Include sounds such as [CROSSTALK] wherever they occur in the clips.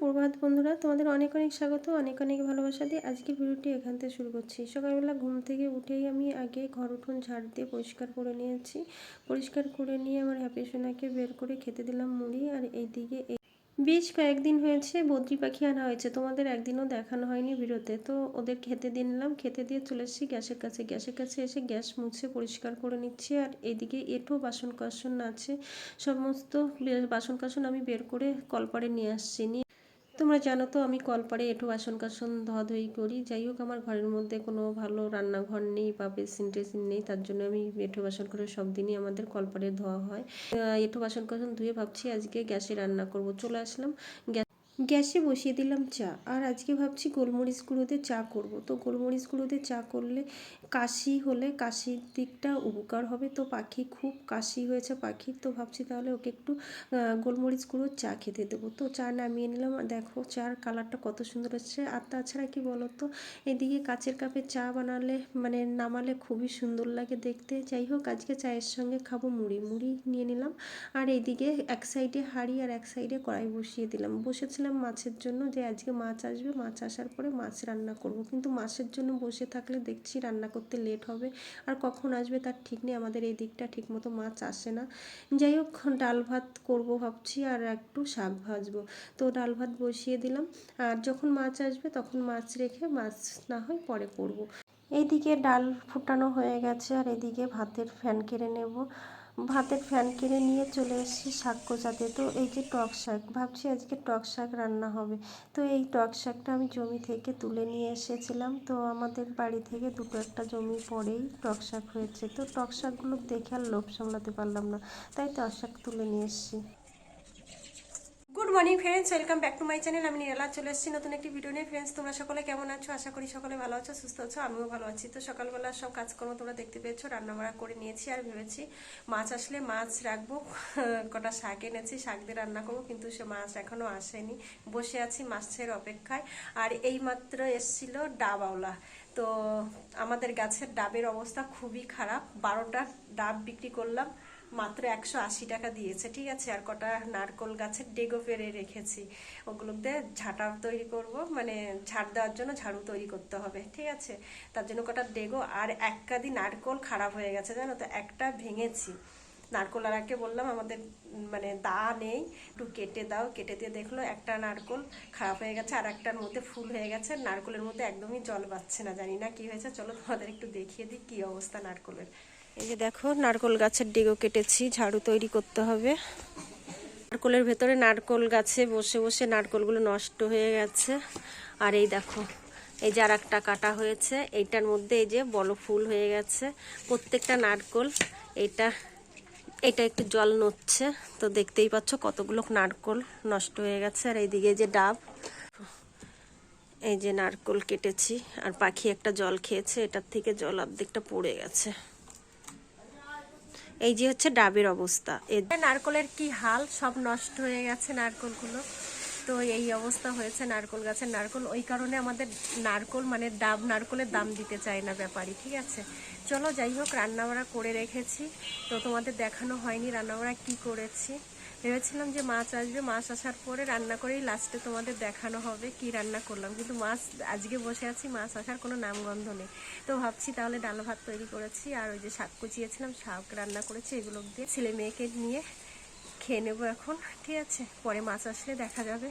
সুপ্রভাত বন্ধুরা, তোমাদের অনেক অনেক স্বাগত, অনেক অনেক ভালোবাসা দিয়ে আজকে ভিডিওটি এখান থেকে শুরু করছি। সকালবেলা ঘুম থেকে উঠেই আমি আগে ঘর উঠোন ঝাড় দিয়ে পরিষ্কার করে নিয়েছি। পরিষ্কার করে নিয়ে আমার হ্যাপি সোনাকে বের করে খেতে দিলাম মুড়ি আর এইদিকে এই বেশ কয়েকদিন হয়েছে, বদ্রি পাখি আনা হয়েছে। তোমাদের একদিনও দেখানো হয়নি ভিডিওতে। তো ওদের খেতে দিয়ে নিলাম, খেতে দিয়ে চলে এসেছি গ্যাসের কাছে। গ্যাসের কাছে এসে গ্যাস মুছে পরিষ্কার করে নিচ্ছি আর এদিকে এঁটো বাসন কাসন আছে, সমস্ত বাসন কাসন আমি বের করে কলপারে নিয়ে আসছি। নিয়ে তোমরা জানো তো, আমি কলপারে এঁটো বাসন কাসন ধোয়া ধোয়াধুয়ি করি। যাই হোক, আমার ঘরের মধ্যে কোনো ভালো রান্নাঘর নেই বা বেসিন টেসিন নেই, তার জন্য আমি এঁটো বাসন করে সব দিনই আমাদের কলপারে ধোয়া হয়। এঁটো বাসন কাসন ধুয়ে ভাবছি আজকে গ্যাসে রান্না করব। চলে আসলাম গ্যাস গ্যাসে বসিয়ে দিলাম চা। আর আজকে ভাবছি গোলমরিচ গুঁড়োতে চা করব। তো গোলমরিচ গুঁড়োতে চা করলে কাশি হলে কাশির দিকটা উপকার হবে। তো পাখি খুব কাশি হয়েছে পাখির তো ভাবছি তাহলে ওকে একটু গোলমরিচ গুঁড়োর চা খেতে দেবো। তো চা নামিয়ে নিলাম। দেখো চার কালারটা কত সুন্দর হচ্ছে আর তাছাড়া কি বলো তো এদিকে কাচের কাপে চা বানালে মানে নামালে খুবই সুন্দর লাগে দেখতে। যাই হোক, আজকে চায়ের সঙ্গে খাব মুড়ি। মুড়ি নিয়ে নিলাম। আর এইদিকে এক সাইডে হাঁড়ি আর এক সাইডে কড়াই বসিয়ে দিলাম। বসেছিলাম মাছের জন্য যে আজকে মাছ আসবে। মাছ আসার পরে মাছ রান্না করব। কিন্তু মাছের জন্য বসে থাকলে দেখছি রান্না লেট হবে। আর কখন আসবে তার ঠিক নেই, আমাদের এই দিকটা ঠিকমতো মাছ আসে না। যাই হোক, ডাল ভাত করব ভাবছি আর একটু শাক ভাজবো। তো ডাল ভাত বসিয়ে দিলাম। আর যখন মাছ আসবে তখন মাছ রেখে মাছ না হয় পরে করব। এইদিকে ডাল ফুটানো হয়ে গেছে আর এদিকে ভাতের ফ্যান কেড়ে নেব। ভাতের ফ্যান কিনে নিয়ে চলে এসেছি শাক কোচাতে তো এই যে টক শাক, ভাবছি আজকে টক শাক রান্না হবে। তো এই টক শাকটা আমি জমি থেকে তুলে নিয়ে এসেছিলাম। তো আমাদের বাড়ি থেকে দুটো একটা জমি পরেই টক শাক হয়েছে। তো টক শাকগুলো দেখে আর লোভ সামলাতে পারলাম না। তাই টক শাক তুলে নিয়ে এসেছি। Good morning friends welcome back to my channel আমি নিরালা চলে এসেছি নতুন একটি ভিডিও নিয়ে। ফ্রেন্ডস তোমরা সকলে কেমন আছো? আশা করি সকলে ভালো আছো, সুস্থ আছো, আমিও ভালো আছি। তো সকালবেলা সব কাজকর্ম তোমরা দেখতে পেয়েছ, রান্নাবাড়া করে নিয়েছি আর ভেবেছি মাছ আসলে মাছ রাখব। [LAUGHS] কটা শাক এনেছি, শাক দিয়ে রান্না করব, কিন্তু সে মাছ এখনও আসেনি। বসে আছি মাছের অপেক্ষায়। আর এই মাত্র এসছিল ডাবাওলা তো আমাদের গাছের ডাবের অবস্থা খুবই খারাপ। বারোটা ডাব বিক্রি করলাম। মাত্র একশো আশি টাকা দিয়েছে, ঠিক আছে? আর কটা নারকোল গাছের ডেগো পেরে রেখেছি। ওগুলোতে ঝাঁটা তৈরি করব মানে ঝাড় দেওয়ার জন্য ঝাড়ু তৈরি করতে হবে, ঠিক আছে? তার জন্য কটা ডেগো আর এক কাদি নারকোল খারাপ হয়ে গেছে, জানো তো? একটা ভেঙেছি। নারকোল আর একে বললাম, আমাদের মানে দা নেই, একটু কেটে দাও। কেটে দিয়ে দেখল একটা নারকোল খারাপ হয়ে গেছে, আর একটার মধ্যে ফুল হয়ে গেছে। নারকোলের মধ্যে একদমই জল পাচ্ছে না, জানি না কি হয়েছে। চলো তোমাদের একটু দেখিয়ে দিই কি অবস্থা নারকোলের। এই যে দেখো, নারকোল গাছের ডিগো কেটেছি, ঝাড়ু তৈরি করতে হবে। নারকোলের ভেতরে নারকোল গাছে বসে বসে নারকোলগুলো নষ্ট হয়ে গেছে। আর এই দেখো, এই যে আর একটা কাটা হয়েছে, এইটার মধ্যে এই যে বড় ফুল হয়ে গেছে। প্রত্যেকটা নারকোল এটা এটা একটু জল নড়ছে, তো দেখতেই পাচ্ছ কতগুলো নারকোল নষ্ট হয়ে গেছে। আর এইদিকে যে ডাব, এই যে নারকোল কেটেছি, আর পাখি একটা জল খেয়েছে, এটার থেকে জল অর্ধেকটা পড়ে গেছে। এই যে হচ্ছে ডাবের অবস্থা। নারকলের কি হাল? সব নষ্ট হয়ে গেছে নারকলগুলো। তো এই অবস্থা হয়েছে নারকল গাছের নারকল। ওই কারণে আমাদের নারকল মানে ডাব, নারকলের দাম দিতে চায় না ব্যাপারই ঠিক আছে? চলো যাই হোক, রান্নাবাড়া করে রেখেছি। তো তোমাদের দেখানো হয়নি রান্নাবাড়া কি করেছি। ভেবেছিলাম যে মাছ আসবে, মাছ আসার পরে রান্না করেই লাস্টে তোমাদের দেখানো হবে কি রান্না করলাম। কিন্তু মাছ, আজকে বসে আছি, মাছ আসার কোনো নামগন্ধ নেই। তো ভাবছি তাহলে ডাল ভাত তৈরি করেছি, আর ওই যে শাক কুচিয়েছিলাম, শাক রান্না করেছি, এগুলো দিয়ে ছেলে মেয়েকে নিয়ে খেয়ে নেব এখন, ঠিক আছে? পরে মাছ আসলে দেখা যাবে,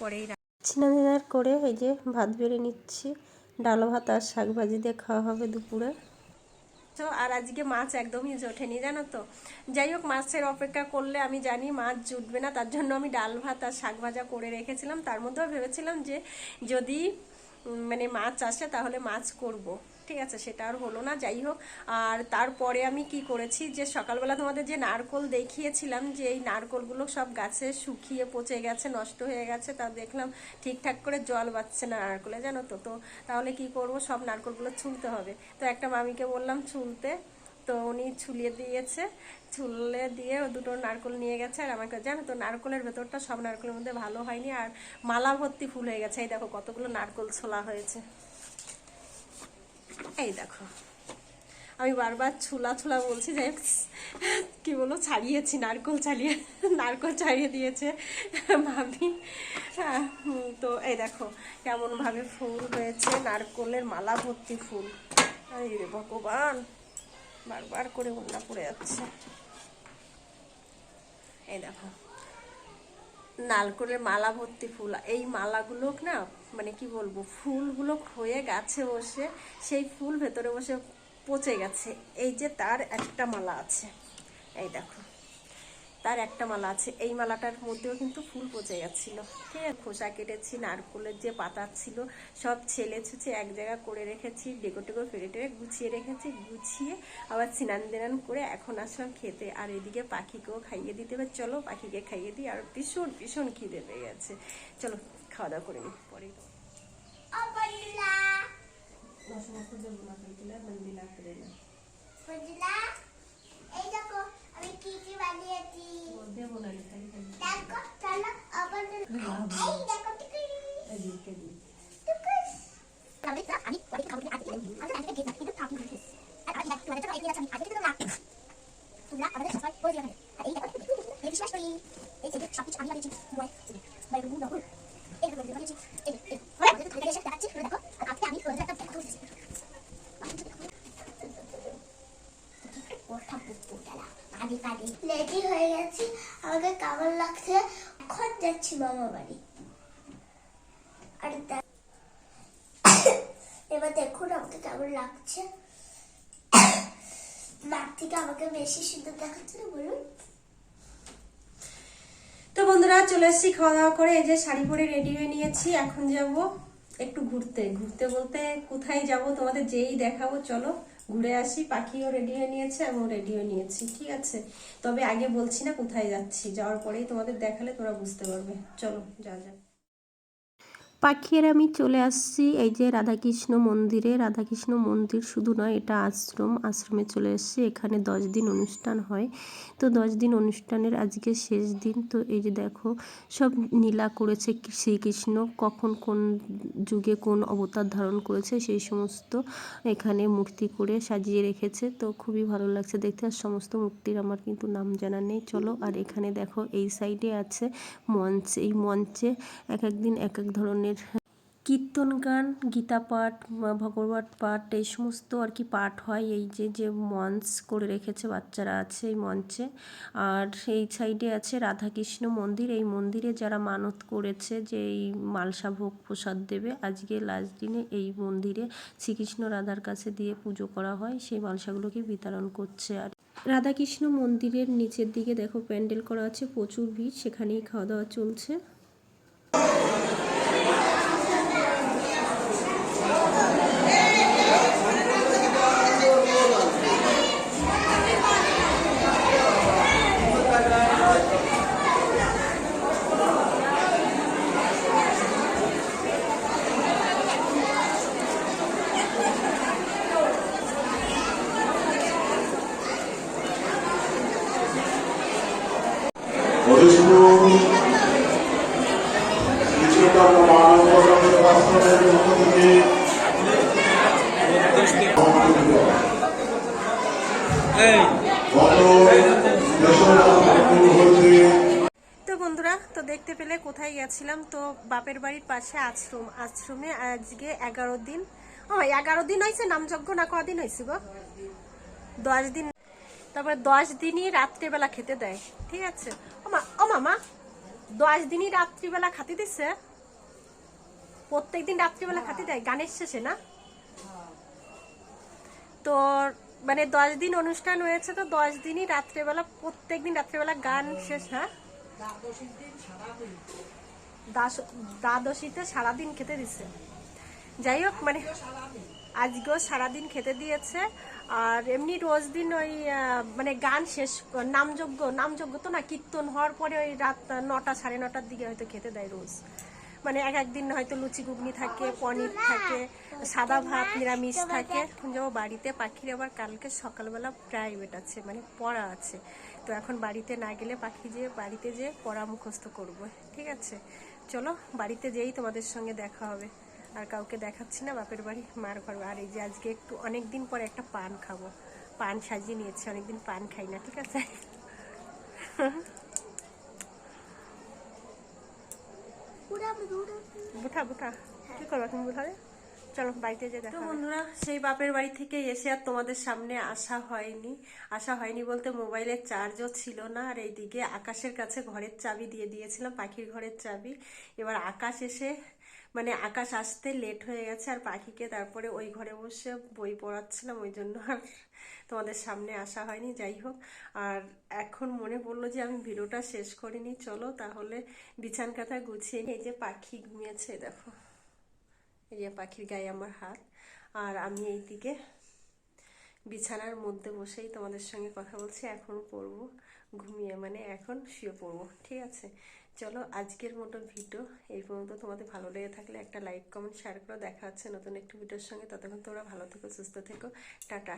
পরেই স্নান করে এই যে ভাত বেড়ে নিচ্ছি ডাল ভাত আর শাক ভাজি দিয়ে খাওয়া হবে দুপুরে। তো আর আজকে মাছ একদমই জোটেনি জানো তো? যাই হোক, মাছের অপেক্ষা করলে আমি জানি মাছ জুটবে না, তার জন্য আমি ডাল ভাত আর শাক ভাজা করে রেখেছিলাম। তার মধ্যেও ভেবেছিলাম যে যদি মানে মাছ আসে তাহলে মাছ করব। ঠিক আছে, সেটা আর হলো না, যাই হোক। আর তারপরে আমি কি করেছি যে, সকালবেলা তোমাদের যে নারকোল দেখিয়েছিলাম, যে এই নারকোলগুলো সব গাছে শুকিয়ে পচে গেছে, নষ্ট হয়ে গেছে, তা দেখলাম ঠিকঠাক করে জল বাচ্ছে না নারকোলে, জানো তো? তো তাহলে কি করব? সব নারকোলগুলো ছুলতে হবে। তো একটা মামিকে বললাম ছুলতে, তো উনি ছুলিয়ে দিয়েছে। ছুলে দিয়ে দুটো নারকোল নিয়ে গেছে আর আমাকে, জানো তো, নারকোলের ভেতরটা সব নারকোলের মধ্যে ভালো হয়নি আর মালা ভর্তি ফুল হয়ে গেছে। এই দেখো কতগুলো নারকোল ছোলা হয়েছে। এই দেখো। আমি বারবার ছুলা ছোলা বলছি যে কি বলো ছাড়িয়েছি নারকল ছাড়িয়ে নারকল ছাড়িয়ে দিয়েছে ভাবি। হ্যাঁ, তো এই দেখো কেমনভাবে ফুল হয়েছে নারকলের মালা ভর্তি ফুল। এই রে ভগবান বারবার করে উন্না পড়ে যাচ্ছে। এই দেখো। নারকলের মালা ভর্তি ফুল। এই মালাগুলো না মানে কি বলব ফুলগুলো হয়ে গাছে বসে, সেই ফুল ভেতরে বসে পচে গেছে। এই যে তার একটা মালা আছে। এই দেখো। তার একটা মালা আছে। এই মালাটার মধ্যেও কিন্তু ফুল পচে গেছিল ঠিক আছে খোসা কেটেছি নারকলের যে পাতা ছিল সব ছেলে ছুচে এক জায়গা করে রেখেছি ডেকো টেকো ফেরে টেরে গুছিয়ে রেখেছি গুছিয়ে আবার স্নান দিনান করে এখন আসলাম খেতে। আর এদিকে পাখিকেও খাইয়ে দিতে হবে। চলো পাখিকে খাইয়ে দিই আর ভীষণ ভীষণ খিদে পেয়ে গেছে। চলো খাওয়া দাওয়া করে নিই পরে সমস্ত দেবো না। করে না এই দেখো এই দেখো টিকুই এদিকে দিই টিকুই আমি তো আমি বাড়ি খাব আজকে আমি আজকে গেট কিন্তু থাকি দিছি আর আমি দেখো তোমাদের এই আছে আমি আজকে তো না তোমরা আমাদের সবাই পড়ে যাবে আর এই দেখো এই বিশ্বাস করি এই যে সব কিছু আমি বানিয়েছি মই বাইরে মুখ দেখো এই দেখো বানিয়েছি এই এই ওরা দেখো এসে দেখাচ্ছি দেখো আর আজকে আমি ওদের একটা দেখো রেডি হয়ে গেছি আমাকে কেমন লাগছে? এখন যাচ্ছি মামা বাড়ি। আর এবার দেখুন আমাকে কেমন লাগছে। নাক থেকে আমাকে বেশি সুন্দর দেখাচ্ছে না, বলুন। তো বন্ধুরা, চলে এসেছি খাওয়া দাওয়া করে। এই যে শাড়ি পরে রেডি হয়ে নিয়েছি। এখন যাব একটু ঘুরতে। ঘুরতে বলতে কোথায় যাব, তোমাদের যেই দেখাবো, চলো। ঘুরে আসি, পাখিও রেডি হয়ে নিয়েছে, আমিও রেডি হয়ে নিয়েছি, ঠিক আছে? তবে আগে বলছি না কোথায় যাচ্ছি, যাওয়ার পরেই তোমাদের দেখালে তোমরা বুঝতে পারবে। চলো, যা যা। পাখির আমি চলে আসছি, এই যে রাধাকৃষ্ণ মন্দিরে। রাধাকৃষ্ণ মন্দির শুধু নয়, এটা আশ্রম। আশ্রমে চলে এসেছি। এখানে দশ দিন অনুষ্ঠান হয়। তো দশ দিন অনুষ্ঠানের আজকে শেষ দিন। তো এই যে দেখো, সব নীলা করেছে শ্রীকৃষ্ণ। কখন কোন যুগে কোন অবতার ধারণ করেছে, সেই সমস্ত এখানে মূর্তি করে সাজিয়ে রেখেছে। তো খুবই ভালো লাগছে দেখতে। আর সমস্ত মূর্তির আমার কিন্তু নাম জানা নেই। চলো, আর এখানে দেখো, এই সাইডে আছে মঞ্চ। এই মঞ্চে এক এক দিন এক এক ধরনের কীর্তন গান, গীতা পাঠ ভগবত পাঠ, এই সমস্ত আর কি পাঠ হয়। এই যে যে মঞ্চ করে রেখেছে বাচ্চারা আছে এই মঞ্চে। আর এই সাইডে আছে রাধাকৃষ্ণ মন্দির। এই মন্দিরে যারা মানত করেছে যে এই মালসা ভোগ প্রসাদ দেবে, আজকে লাস্ট দিনে এই মন্দিরে শ্রীকৃষ্ণ রাধার কাছে দিয়ে পুজো করা হয়। সেই মালসাগুলোকে বিতরণ করছে আর রাধাকৃষ্ণ মন্দিরের নিচের দিকে দেখো, প্যান্ডেল করা আছে, প্রচুর ভিড়, সেখানেই খাওয়া দাওয়া চলছে মধুসূদন কিছুটা মানব বাস্তবের মধ্য থেকে গত দশরা হতে তো বন্ধুরা, তো দেখতে পেলে কোথায় গেছিলাম? তো বাপের বাড়ির পাশে আশ্রম আশ্রমে আজকে এগারো দিন। ও এগারো দিন হয়েছে? নামযজ্ঞ না কদিন হয়েছে গো? দশ দিন তারপরে দশ দিনই রাত্রিবেলা খেতে দেয়। ঠিক আছে? ও মামা, দশ দিনই রাত্রিবেলা খাতে দিচ্ছে প্রত্যেক দিন রাত্রিবেলা খাতে দেয় গানের শেষে না? তো মানে দশ দিন অনুষ্ঠান হয়েছে তো দশ দিনই রাত্রেবেলা প্রত্যেক দিন রাত্রেবেলা গান শেষ হ্যাঁ? দ্বাদশীতে সারাদিন খেতে। দিছে। যাই হোক মানে আজকেও সারাদিন খেতে দিয়েছে। আর এমনি রোজ দিন ওই মানে গান শেষ নামযজ্ঞ নামযজ্ঞ তো না কীর্তন হওয়ার পরে ওই রাত নটা সাড়ে নটার দিকে হয়তো খেতে দেয় রোজ। মানে এক একদিন হয়তো লুচি ঘুগনি থাকে, পনির থাকে, সাদা ভাত, নিরামিষ থাকে। এখন যাব বাড়িতে, পাখির আবার কালকে সকালবেলা প্রাইভেট আছে মানে পড়া আছে। তো এখন বাড়িতে না গেলে পাখি যেয়ে বাড়িতে যেয়ে পড়া মুখস্থ করব, ঠিক আছে? চলো, বাড়িতে যেয়েই তোমাদের সঙ্গে দেখা হবে। আর কাউকে দেখাচ্ছি না, বাপের বাড়ি, মার ঘর। আর এই যে আজকে একটু অনেক দিন পরে একটা পান খাব। পান সাজিয়ে নিয়েছি, অনেকদিন পান খাই না, ঠিক আছে পুরা পুরা বুঠা বুঠা। কি করবা তুমি বুঠালে চলো বাড়িতে যে দেখো বন্ধুরা সেই বাপের বাড়ি থেকে এসে আর তোমাদের সামনে আসা হয়নি। আসা হয়নি বলতে মোবাইলের চার্জও ছিল না আর এইদিকে আকাশের কাছে ঘরের চাবি দিয়ে দিয়েছিলাম পাখির ঘরের চাবি। এবার আকাশ এসে মানে আকাশ আসতে লেট হয়ে গেছে আর পাখিকে তারপরে ওই ঘরে বসে বই পড়াচ্ছিলাম, ওই জন্য আর তোমাদের সামনে আসা হয়নি, যাই হোক। আর এখন মনে পড়ল যে আমি ভিডিওটা শেষ করিনি, চলো তাহলে বিছান কাঁথা গুছিয়ে। এই যে পাখি ঘুমিয়েছে, দেখো। এই যে পাখির গায়ে আমার হাত। আর আমি এই দিকে বিছানার মধ্যে বসেই তোমাদের সঙ্গে কথা বলছি এখন পড়ব, ঘুমিয়ে মানে এখন শুয়ে পড়ব, ঠিক আছে? চলো আজকের মতো ভিডিও এই পর্যন্ত। তোমাদের ভালো লেগে থাকলে একটা লাইক কমেন্ট শেয়ার করে। দেখা হচ্ছে নতুন একটি ভিডিওর সঙ্গে। ততক্ষণ তোমরা ভালো থেকো, সুস্থ থেকো। টাটা।